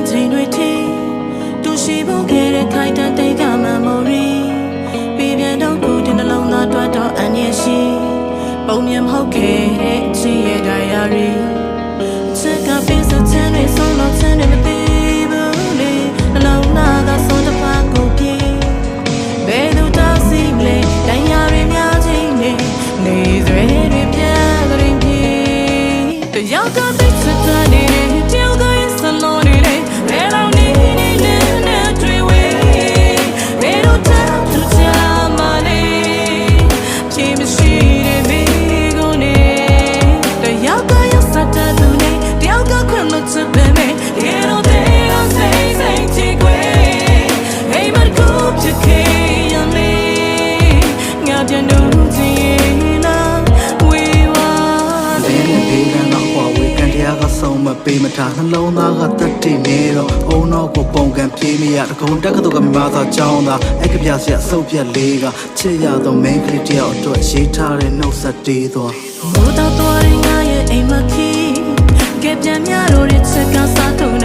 ရမစကန်ချိန်တွေထိတူရှိဖို့ခဲ့တဲ့ခိုင်တန်တိတ်ကမမော်ရီပြည်ပြန်တော့ခုဒီနှလုံးသားတွတ်တော့အန်ရရှိပုံမြင်မဟုတ်ခဲ့တဲ့ချစ်ရဲ့ diary ချက်ကပေးစချမ်းတွေဆုံးတော့ချမ်းတွေမသိဘူးလေနှလုံးသားကဆုံးတစ်ဖက်ကိုပြေးဘယ်သူတောက်စီမလဲတိုင်ရတွေများချင်းနေနေသွေးတွေပြတ်ကြရင်ပြေးတယောက်ကသိစတဲ့ ပေးမထားနှလုံးသားကတတ်တည်နေတော့အုံတော့ကိုပုံကံပြေးမရတကုံတက်ကတူကမြမသာကြောင်းသာအဲ့ကပြဆရာအစုပ်ပြက်လေးကချစ်ရသော main ကလေးတယောက်အတွက်ရေးထားတဲ့နှုတ်ဆက်တေးသွား Moda tori nga ye ai maki. Ke pyan nya ro de chet ka sa tu nai sia mshi.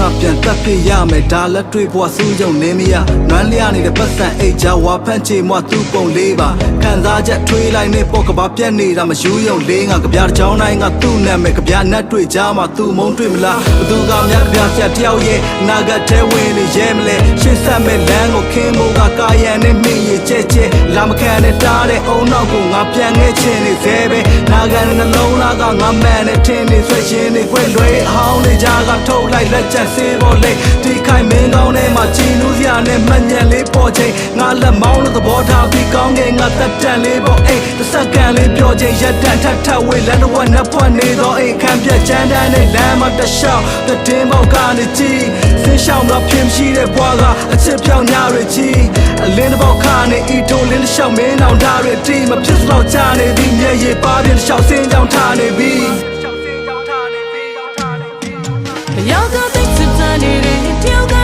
ငါချစ်ငါပြန်တက်ပြရမယ်ဒါလက်တွေ့ဘွားစူးယုံနေမရနွမ်းလျနေတဲ့ပတ်စံအိတ်ချဝါဖန့်ချေမွာသူ့ပုံလေးပါခံစားချက်ထွေးလိုက်နေပေါ့ကဘာပြက်နေတာမယူယုံလေးငါကြပြားတစ်ချောင်းတိုင်းကသူ့နာမည်ကြပြားနတ်တွေ့ကြမှာသူ့မုံတွေ့မလားဘသူကများကြပြားချက်တယောက်ရဲ့နာဂတ်ထဲဝင်နေရဲမလဲရှင်းဆက်မဲ့လမ်းကိုခင်းဖို့ကကာယံနဲ့မိရကျဲကျဲလာမခံနဲ့တားတဲ့အုံနောက်ကိုငါပြန်ခဲ့ချင်နေသေးပဲနာဂတ်နှလုံးသားကငါမှန်နဲ့ထင်းနေဆွဲရှင်နေခွဲလွဲအဟောင်းနေကြကထုတ်လိုက်လက်ချက်စေးပေါ်လေဒီခိုင်မင်းကောင်းထဲမှာချီနူးစရာနဲ့မှန်ညံလေးပေါ်ချိန်ငါလက်မောင်းလို့သဘောထားပြီးကောင်းကင်ငါတက်တန်လေးပေါ်အိတ်တစ်စက္ကန့်လေးပြောချိန်ရက်တန်ထပ်ထပ်ဝေးလမ်းတော်နက်ဖွက်နေသောအိမ်ခံပြက်ချမ်းတန်းနဲ့လမ်းမတစ်လျှောက်တည်င်းပေါက်ကနေကြည့်ဆင်းရှောင်းတော့ဖြစ်မရှိတဲ့ဘွားကအချစ်ပြောင်းညာတွေကြီးအလင်းတစ်ပေါက်ခါနေဤထိုးလင်းတစ်လျှောက်မင်းအောင်ဓာတ်တွေတီမဖြစ်စတော့ချနေသည်မျက်ရည်ပါပြင်းတစ်လျှောက်ဆင်းကြောင်းထားနေပြီ တယောက်ကသိစတဲ့နေတယ်တယောက်က